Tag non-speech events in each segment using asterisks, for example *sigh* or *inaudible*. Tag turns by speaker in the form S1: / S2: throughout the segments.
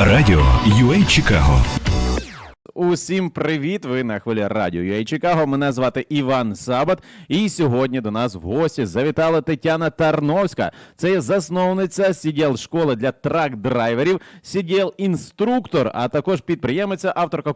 S1: Радіо UA Чикаго.
S2: Усім привіт! Ви на хвилі радіо UA Чикаго. Мене звати Іван Сабат. І сьогодні до нас в гості завітала Тетяна Тарновська. Це є засновниця сіділ школи для трак-драйверів, сіділ інструктор, а також підприємиця, авторка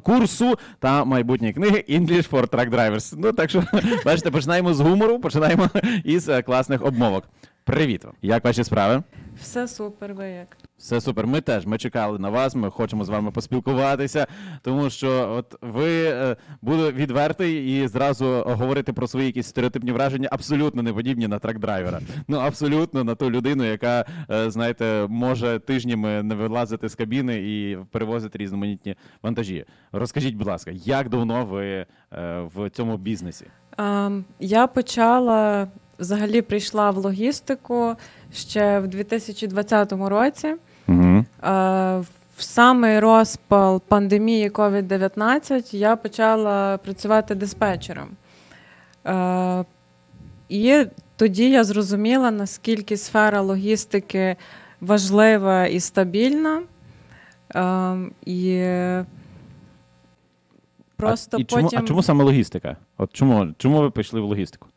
S2: курсу та майбутньої книги English for Truck Drivers. Ну так що *laughs* бачите, починаємо з гумору, починаємо *laughs* із е, класних обмовок. Привіт! вам. Як ваші справи?
S3: Все супер, ви як?
S2: Все супер. Ми теж ми чекали на вас. Ми хочемо з вами поспілкуватися, тому що от ви е, буду відвертий і зразу говорити про свої якісь стереотипні враження абсолютно не подібні на трак-драйвера. Ну абсолютно на ту людину, яка е, знаєте, може тижнями не вилазити з кабіни і перевозити різноманітні вантажі. Розкажіть, будь ласка, як давно ви е, в цьому бізнесі?
S3: Ем, я почала взагалі прийшла в логістику ще в 2020 році.
S2: Угу.
S3: Е, в самий розпал пандемії COVID-19 я почала працювати диспетчером. Е, і тоді я зрозуміла, наскільки сфера логістики важлива і стабільна. Е, і просто
S2: а, і чому,
S3: потім...
S2: а чому саме логістика? От чому, чому ви пішли в логістику?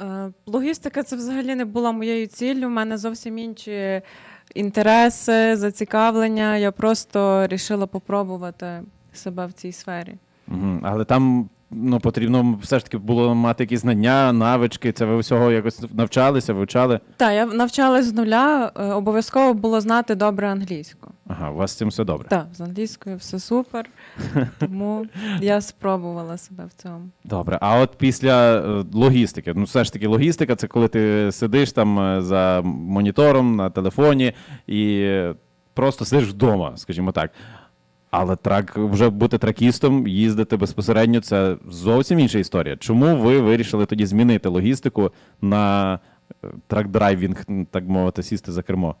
S3: Е, Логістика це взагалі не була моєю ціллю. У мене зовсім інші інтереси, зацікавлення. Я просто вирішила попробувати себе в цій сфері.
S2: Угу. Але там ну, потрібно все ж таки було мати якісь знання, навички. Це ви всього якось навчалися, вивчали.
S3: Так, я навчалась з нуля. е, Обов'язково було знати добре англійську.
S2: Ага, у вас з цим все добре.
S3: Так, з англійською все супер. *laughs* Тому я спробувала себе в цьому.
S2: Добре. А от після е, логістики, ну все ж таки, логістика це коли ти сидиш там е, за монітором на телефоні і просто сидиш вдома, скажімо так. Але трак, вже бути тракістом, їздити безпосередньо це зовсім інша історія. Чому ви вирішили тоді змінити логістику на е, трак-драйвінг, так мовити, сісти за кермо?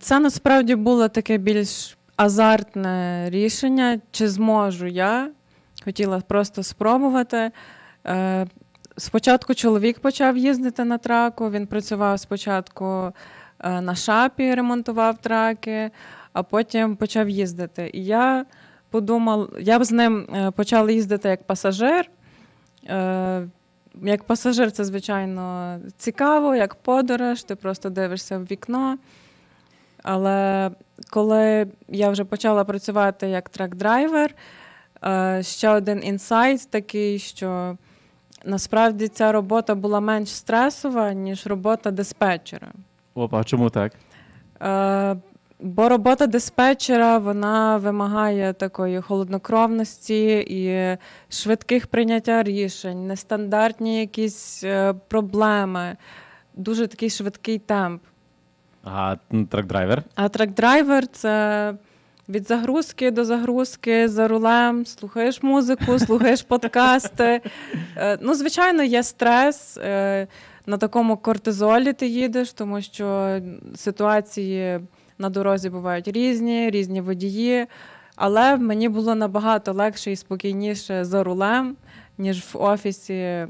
S3: Це насправді було таке більш азартне рішення. Чи зможу я? Хотіла просто спробувати. Е, Спочатку чоловік почав їздити на траку. Він працював спочатку е, на шапі, ремонтував траки, а потім почав їздити. І я подумала, я б з ним е, почала їздити як пасажир. Як пасажир, це звичайно цікаво, як подорож, ти просто дивишся в вікно. Але коли я вже почала працювати як трак-драйвер, е, ще один інсайт такий, що насправді ця робота була менш стресова, ніж робота диспетчера.
S2: Опа, чому так?
S3: Е, Бо робота диспетчера вона вимагає такої холоднокровності і швидких прийняття рішень, нестандартні якісь е, проблеми, дуже такий швидкий темп.
S2: А трак-драйвер?
S3: А трак-драйвер це від загрузки до загрузки за рулем, слухаєш музику, *laughs* слухаєш подкасти. Е, Ну, звичайно, є стрес. е, На такому кортизолі ти їдеш, тому що ситуації на дорозі бувають різні, різні водії. Але мені було набагато легше і спокійніше за рулем, ніж в офісі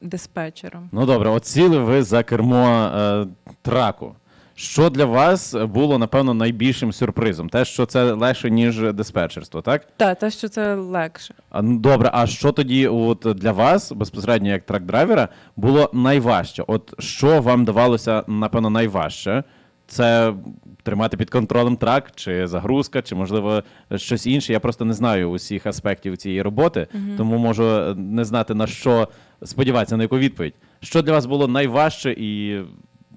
S3: диспетчером.
S2: Ну добре, от сіли ви за кермо е, траку. Що для вас було, напевно, найбільшим сюрпризом? Те, що це легше, ніж диспетчерство, так?
S3: Так, те, що це легше.
S2: А, ну, добре, а що тоді от для вас, безпосередньо як трак-драйвера, було найважче? От що вам давалося, напевно, найважче? Це тримати під контролем трак, чи загрузка, чи, можливо, щось інше. Я просто не знаю усіх аспектів цієї роботи, тому можу не знати на що сподіватися, на яку відповідь. Що для вас було найважче і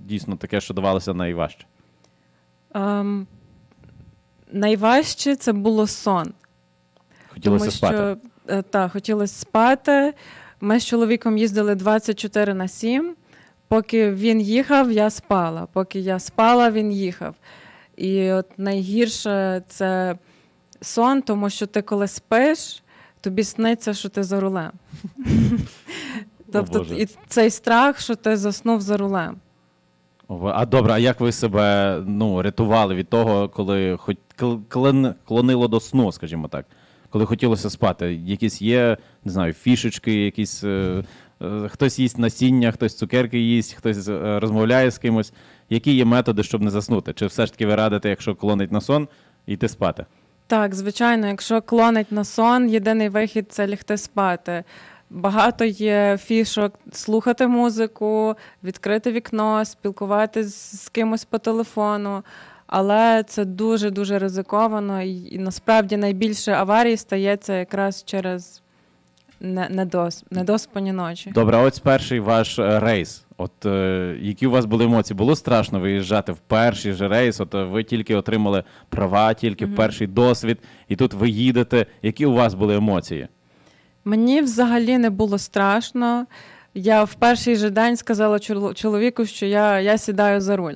S2: дійсно таке, що давалося найважче?
S3: Ем, найважче це було сон.
S2: Хотілося
S3: тому
S2: спати.
S3: що е, та, хотілося спати. Ми з чоловіком їздили 24 на 7. Поки він їхав, я спала. Поки я спала, він їхав. І от найгірше це сон, тому що ти коли спиш, тобі сниться, що ти за рулем. *laughs* Тобто, і цей страх, що ти заснув за рулем.
S2: А добре, а як ви себе ну, рятували від того, коли хоч кл- клон- клонило до сну, скажімо так? Коли хотілося спати? Якісь є, не знаю, фішечки, якісь. Е, е, хтось їсть насіння, хтось цукерки їсть, хтось е, розмовляє з кимось. які є методи, щоб не заснути? Чи все ж таки ви радите, якщо клонить на сон, йти спати?
S3: Так, звичайно, якщо клонить на сон, єдиний вихід це лягти спати. Багато є фішок слухати музику, відкрити вікно, спілкуватись з кимось по телефону. Але це дуже дуже ризиковано, і, насправді найбільше аварій стається якраз через не- недос, недоспані ночі.
S2: Добре, а ось перший ваш е, рейс. От е, які у вас були емоції? Було страшно виїжджати в перший же рейс? От е, ви тільки отримали права, тільки перший досвід, і тут ви їдете. Які у вас були емоції?
S3: Мені взагалі не було страшно. Я в перший же день сказала чоловіку, що я, я сідаю за руль.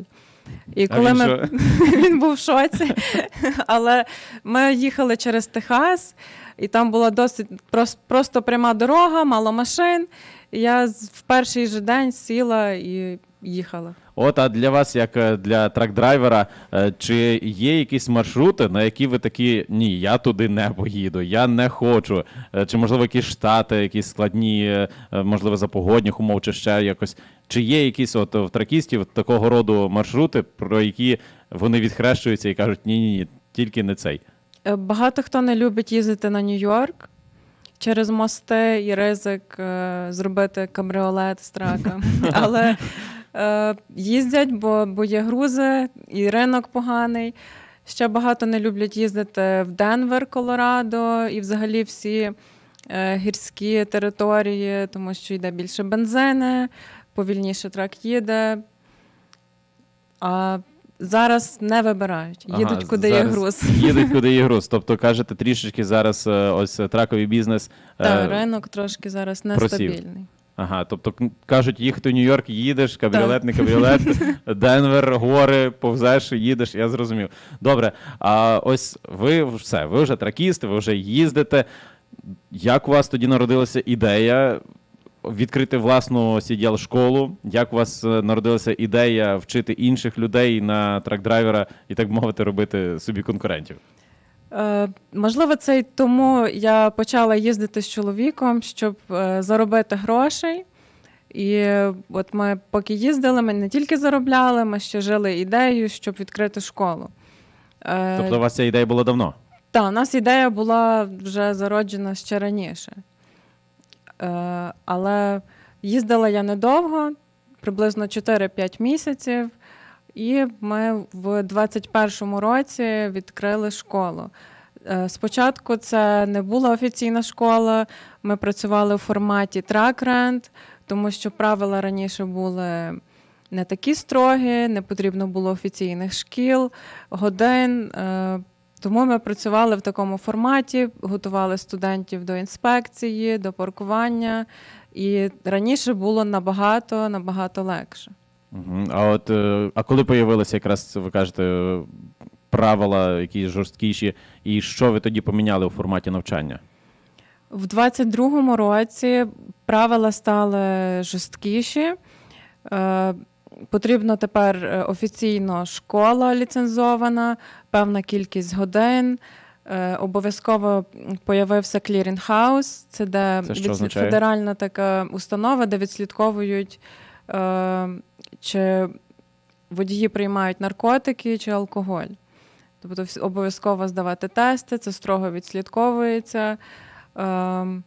S3: І
S2: А він
S3: ми
S2: що? *laughs*
S3: він був в шоці, *laughs* але ми їхали через Техас, і там була досить прос- просто пряма дорога, мало машин. І я в перший же день сіла і їхала.
S2: От, а для вас, як е, для трак-драйвера, е, чи є якісь маршрути, на які ви такі ні, я туди не поїду, я не хочу. Е, Чи можливо якісь штати, якісь складні, можливо, за погодних умов, чи ще якось. Чи є якісь от в тракістів такого роду маршрути, про які вони відхрещуються і кажуть, ні, ні, ні, тільки не цей.
S3: Багато хто не любить їздити на Нью-Йорк через мости і ризик зробити кабріолет з трака. *laughs* Але їздять, бо, бо є грузи, і ринок поганий. Ще багато не люблять їздити в Денвер, Колорадо, і взагалі всі е, гірські території, тому що йде більше бензини, повільніше трак їде. А зараз не вибирають. Їдуть,
S2: Ага,
S3: куди є груз.
S2: Їдуть, куди є груз. Тобто *laughs* кажете, трішечки зараз е, ось е, траковий бізнес. е,
S3: ринок трошки зараз
S2: просів. Ага, тобто кажуть, їхати в Нью-Йорк, їдеш, кабріолет, не кабріолет, *laughs* Денвер, гори, повзеш, їдеш, я зрозумів. Добре, а ось ви все, ви вже тракісти, ви вже їздите. Як у вас тоді народилася ідея відкрити власну cdl школу? Як у вас е, народилася ідея вчити інших людей на трак-драйвера і так би мовити, робити собі конкурентів?
S3: Е, можливо, це й тому я почала їздити з чоловіком, щоб е, заробити грошей. І от ми поки їздили, ми не тільки заробляли, ми ще жили ідеєю, щоб відкрити школу. Е,
S2: Тобто у вас ця ідея була давно?
S3: Так, у нас ідея була вже зароджена ще раніше. Але їздила я недовго, приблизно 4-5 місяців, і ми в 21-му році відкрили школу. Е, Спочатку це не була офіційна школа, ми працювали у форматі трак-рент, тому що правила раніше були не такі строгі, не потрібно було офіційних шкіл, годин. е, тому ми працювали в такому форматі, готували студентів до інспекції, до паркування. І раніше було набагато набагато легше.
S2: Угу. А от е, а коли появилися якраз ви кажете правила, якісь жорсткіші, і що ви тоді поміняли у форматі навчання?
S3: В 22-му році правила стали жорсткіші. Е, потрібно тепер е, офіційно школа ліцензована, певна кількість годин. Обов'язково появився клірінг-хаус, це де
S2: Це
S3: федеральна така установа, де відслідковують, е, чи водії приймають наркотики чи алкоголь. Тобто обов'язково здавати тести, це строго відслідковується. Ем,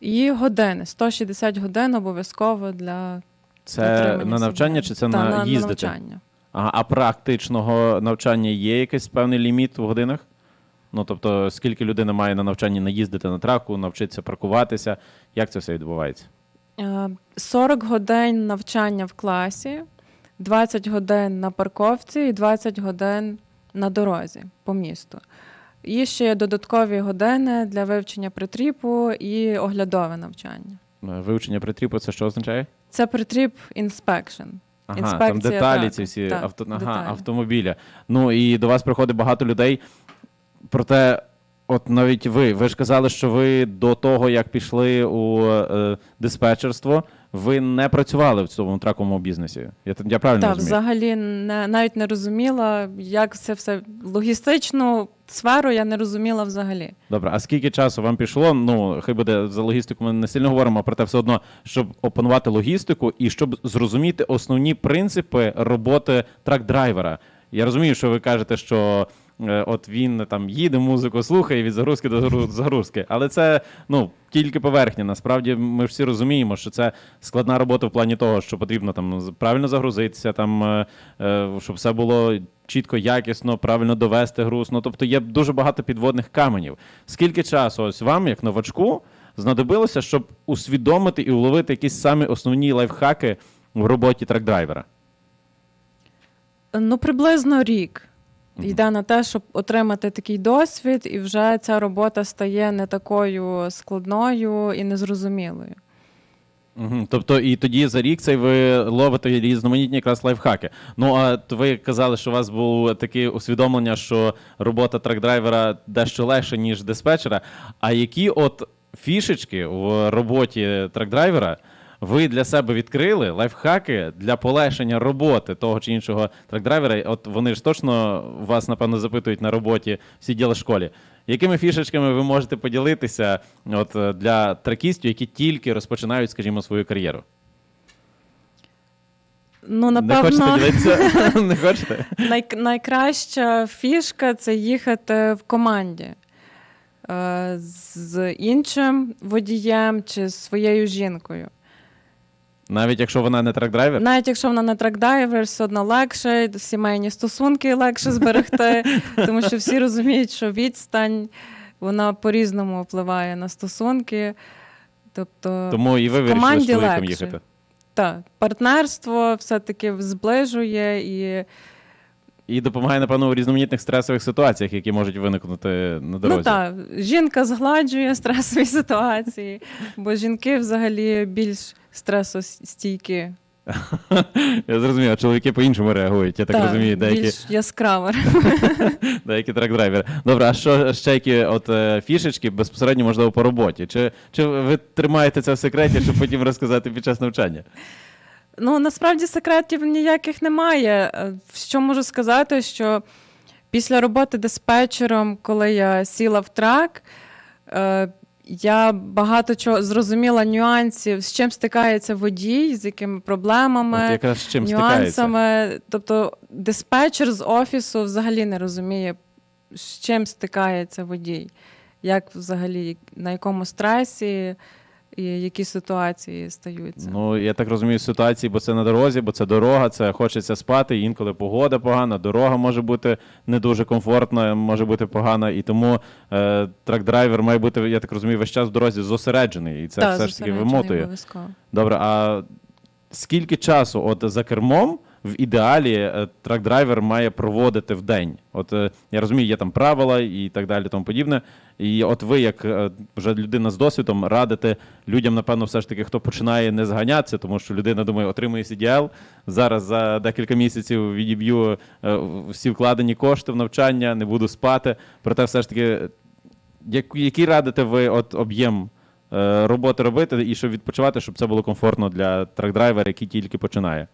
S3: і години. 160 годин обов'язково для
S2: Це на навчання
S3: себе.
S2: чи це
S3: Та,
S2: на,
S3: на
S2: їздити?
S3: навчання.
S2: Ага, а практичного навчання є якийсь певний ліміт в годинах? Ну тобто, скільки людина має на навчанні наїздити на траку, навчитися паркуватися? Як це все відбувається?
S3: Е, 40 годин навчання в класі, 20 годин на парковці і 20 годин на дорозі по місту. І ще є додаткові години для вивчення притріпу і оглядове навчання.
S2: Е, Вивчення притріпу це що означає?
S3: Це притріп інспекшн.
S2: Ага, там деталі ці всі
S3: Так,
S2: авто, ага,
S3: деталі.
S2: автомобіля. Ну і до вас приходить багато людей. Проте, от навіть ви, ви ж казали, що ви до того, як пішли у е, диспетчерство, ви не працювали в цьому траковому бізнесі. Я, я правильно
S3: Так,
S2: розумію?
S3: взагалі не, навіть не розуміла, як це все логістично сферу я не розуміла взагалі.
S2: Добре, а скільки часу вам пішло? Ну, хай буде за логістику, ми не сильно говоримо, проте все одно, щоб опанувати логістику і щоб зрозуміти основні принципи роботи трак-драйвера. Я розумію, що ви кажете, що от він там їде, музику слухає від загрузки до загрузки. Але це ну тільки поверхня. Насправді ми всі розуміємо, що це складна робота в плані того, що потрібно там правильно загрузитися, там е, е, щоб все було чітко, якісно, правильно довести груз. Ну тобто є дуже багато підводних каменів. Скільки часу ось вам, як новачку, знадобилося, щоб усвідомити і уловити якісь самі основні лайфхаки в роботі трак-драйвера?
S3: Ну, приблизно рік. Йде на те, щоб отримати такий досвід, і вже ця робота стає не такою складною і незрозумілою.
S2: Угу. Тобто, і тоді за рік цей ви ловите різноманітні якраз лайфхаки. Ну а ви казали, що у вас було таке усвідомлення, що робота трак-драйвера дещо легша, ніж диспетчера. А які от фішечки в роботі трак-драйвера ви для себе відкрили лайфхаки для полегшення роботи того чи іншого трак-драйвера? От вони ж точно вас, напевно, запитують на роботі всі діла школі. Якими фішечками ви можете поділитися от, е, для тракістів, які тільки розпочинають, скажімо, свою кар'єру?
S3: Ну,
S2: Не хочете
S3: напевно? *laughs*
S2: Не хочете?
S3: най- найкраща фішка це їхати в команді е, з іншим водієм чи з своєю жінкою.
S2: Навіть якщо вона не трак-драйвер?
S3: Навіть якщо вона не трак-дайвер, все одно легше, сімейні стосунки легше зберегти, *laughs* тому що всі розуміють, що відстань вона по-різному впливає на стосунки. Тобто,
S2: Тому і ви вирішили з чоловіком
S3: легше.
S2: їхати.
S3: так, партнерство все-таки зближує і
S2: І допомагає, напевно, у різноманітних стресових ситуаціях, які можуть виникнути на дорозі.
S3: ну так, жінка згладжує стресові *laughs* ситуації, бо жінки взагалі більш стресостійкі. *laughs*
S2: Я зрозумів, а чоловіки по-іншому реагують. Я так, розумію, деякі,
S3: більш яскраво. *laughs*
S2: деякі трак-драйвери. Добре, а що ще які от е, фішечки безпосередньо можливо по роботі? Чи, чи ви тримаєте це в секреті, щоб потім розказати під час навчання?
S3: Ну, насправді секретів ніяких немає. Е, Що можу сказати, що після роботи диспетчером, коли я сіла в трак, е, я багато чого зрозуміла нюансів, з чим стикається водій, з якими проблемами,
S2: От якраз з чим стикається?
S3: нюансами. Тобто диспетчер з офісу взагалі не розуміє, з чим стикається водій, як взагалі, на якому стресі які ситуації стаються.
S2: Ну, я так розумію, ситуації, бо це на дорозі, бо це дорога, це хочеться спати, інколи погода погана, дорога може бути не дуже комфортна, може бути погана, і тому е, трак-драйвер має бути, я так розумію, весь час в дорозі зосереджений, і це
S3: Та,
S2: все ж таки вимотує. Добре, а скільки часу от за кермом в ідеалі е, трак-драйвер має проводити в день? От е, я розумію, є там правила і так далі, тому подібне. І от ви, як е, вже людина з досвідом, радите людям, напевно, все ж таки, хто починає не зганятися, тому що людина думає, отримує CDL, зараз за декілька місяців відіб'ю всі вкладені кошти в навчання, не буду спати. Проте, все ж таки, як- який радите ви от об'єм роботи робити і щоб відпочивати, щоб це було комфортно для трак-драйвера, який тільки починає?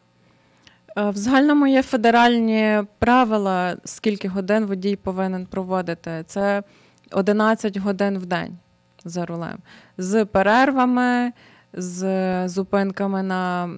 S3: Е, В загальному є федеральні правила, скільки годин водій повинен проводити. Це 11 годин в день за рулем. З перервами, з зупинками на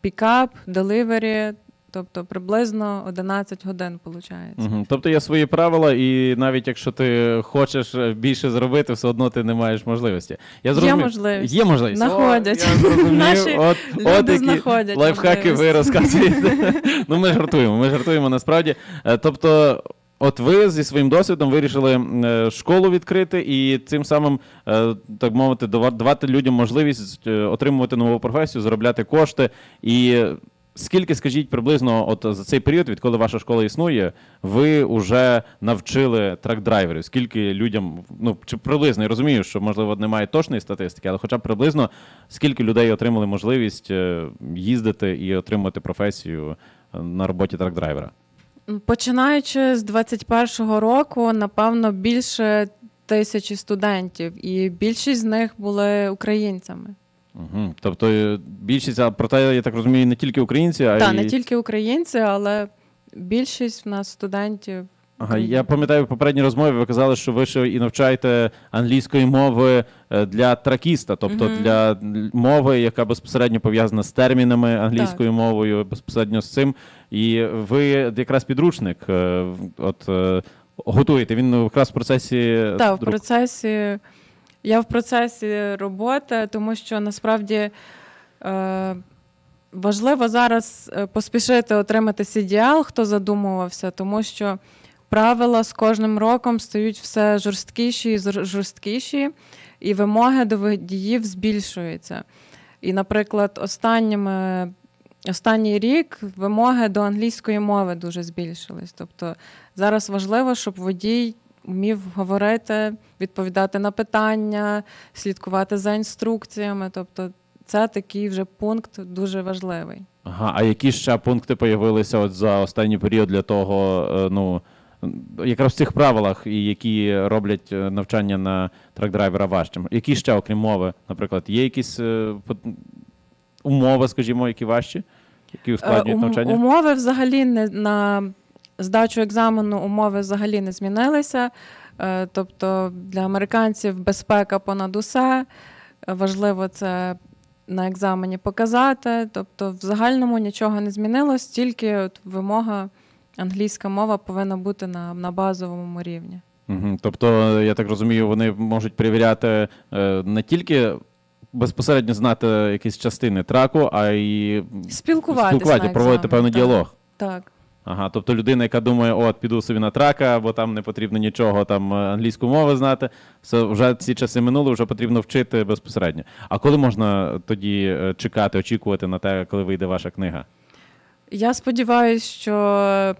S3: пікап, деливері, тобто приблизно 11 годин виходить.
S2: Угу. Тобто є свої правила, і навіть якщо ти хочеш е, більше зробити, все одно ти не маєш можливості. Я
S3: Є можливість.
S2: Є можливість.
S3: Знаходять.
S2: О, я зрозумів.
S3: Наші
S2: от,
S3: люди
S2: от які
S3: знаходять
S2: лайфхаки ви розказуєте. *laughs* ну, ми жартуємо, ми жартуємо насправді. Е, Тобто. От ви зі своїм досвідом вирішили е, школу відкрити і цим самим, так мовити, дава- давати людям можливість отримувати нову професію, заробляти кошти. І скільки, скажіть, приблизно, от за цей період, відколи ваша школа існує, ви вже навчили трак-драйверів? Скільки людям, ну чи приблизно, я розумію, що можливо немає точної статистики, але хоча б приблизно скільки людей отримали можливість е, їздити і отримати професію е, на роботі трак-драйвера?
S3: Починаючи з 21-го року, напевно, більше тисячі студентів, і більшість з них були українцями.
S2: Угу. Тобто е, більшість, а проте, я так розумію, не тільки українці, а
S3: Та
S2: й
S3: не тільки українці, але більшість в нас студентів.
S2: Ага, я пам'ятаю в попередній розмові. Ви казали, що ви ще і навчаєте англійської мови е, для тракіста, тобто
S3: Мгм.
S2: для мови, яка безпосередньо пов'язана з термінами англійською мовою, безпосередньо з цим. І ви якраз підручник, е, от готуєте. Він якраз в процесі
S3: Так, в процесі. Я в процесі роботи, тому що насправді е, важливо зараз е, поспішити отримати CDL, хто задумувався, тому що правила з кожним роком стають все жорсткіші і жорсткіші, і вимоги до водіїв збільшуються. І, наприклад, останніми, останній рік вимоги до англійської мови дуже збільшились. Тобто зараз важливо, щоб водій вмів говорити, відповідати на питання, слідкувати за інструкціями. Тобто, це такий вже пункт дуже важливий.
S2: Ага, а які ще пункти появилися от за останній період для того, е, ну якраз в цих правилах, які роблять е, навчання на трак-драйвера важчим? Які ще, окрім мови, наприклад, є якісь е, умови, скажімо, які важчі, які ускладнюють навчання?
S3: Умови взагалі не на здачу екзамену умови взагалі не змінилися. Е, Тобто для американців безпека понад усе. Важливо це на екзамені показати. Тобто, в загальному нічого не змінилось, тільки от вимога англійська мова повинна бути на, на базовому рівні.
S2: Угу. Тобто, я так розумію, вони можуть перевіряти е, не тільки безпосередньо знати якісь частини траку, а й
S3: Спілкуватися.
S2: спілкувати, проводити певний
S3: так.
S2: діалог.
S3: Так.
S2: Ага, тобто людина, яка думає, от піду собі на трака, бо там не потрібно нічого там е, англійську мову знати. Все вже ці часи минули, вже потрібно вчити безпосередньо. А коли можна тоді е, чекати, очікувати на те, коли вийде ваша книга?
S3: Я сподіваюся, що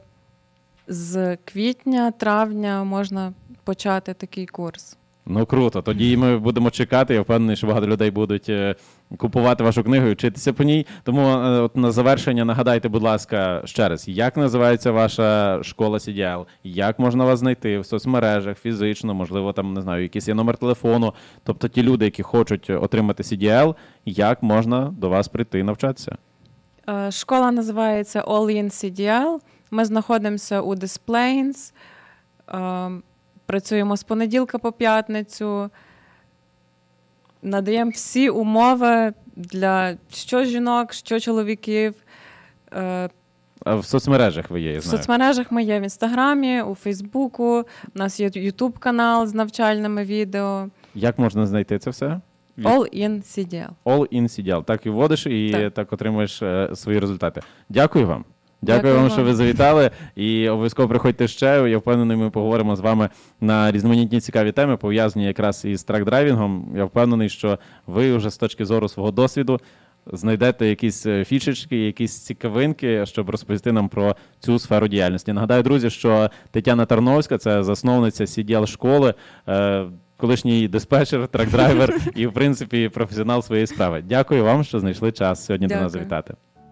S3: з квітня, травня можна почати такий курс.
S2: Ну круто. Тоді ми будемо чекати. Я впевнений, що багато людей будуть е, купувати вашу книгу і вчитися по ній. Тому е, от на завершення нагадайте, будь ласка, ще раз, як називається ваша школа CDL? Як можна вас знайти в соцмережах, фізично, можливо, там не знаю, якийсь є номер телефону. Тобто ті люди, які хочуть отримати CDL, як можна до вас прийти навчатися?
S3: Е, Школа називається All In CDL. Ми знаходимося у Des Plaines. Е, Працюємо з понеділка по п'ятницю. Надаємо всі умови для що жінок, що чоловіків. Е,
S2: А в соцмережах ви є, я
S3: В
S2: знаю.
S3: соцмережах ми є в інстаграмі, у Фейсбуку. У нас є Ютуб канал з навчальними відео.
S2: Як можна знайти це все? Від-
S3: All in CDL.
S2: All in CDL. Так і вводиш і так,
S3: Так.
S2: отримуєш е, свої результати. Дякую вам. Дякую,
S3: Дякую вам,
S2: що ви завітали. І обов'язково приходьте ще. Я впевнений, ми поговоримо з вами на різноманітні цікаві теми, пов'язані якраз із трак-драйвінгом. Я впевнений, що ви вже з точки зору свого досвіду знайдете якісь е, фішечки, якісь цікавинки, щоб розповісти нам про цю сферу діяльності. Нагадаю, друзі, що Тетяна Тарновська це засновниця CDL школи. е, Колишній диспетчер, трак-драйвер *laughs* і, в принципі, професіонал своєї справи. Дякую вам, що знайшли час сьогодні до нас
S3: Дякую.
S2: завітати.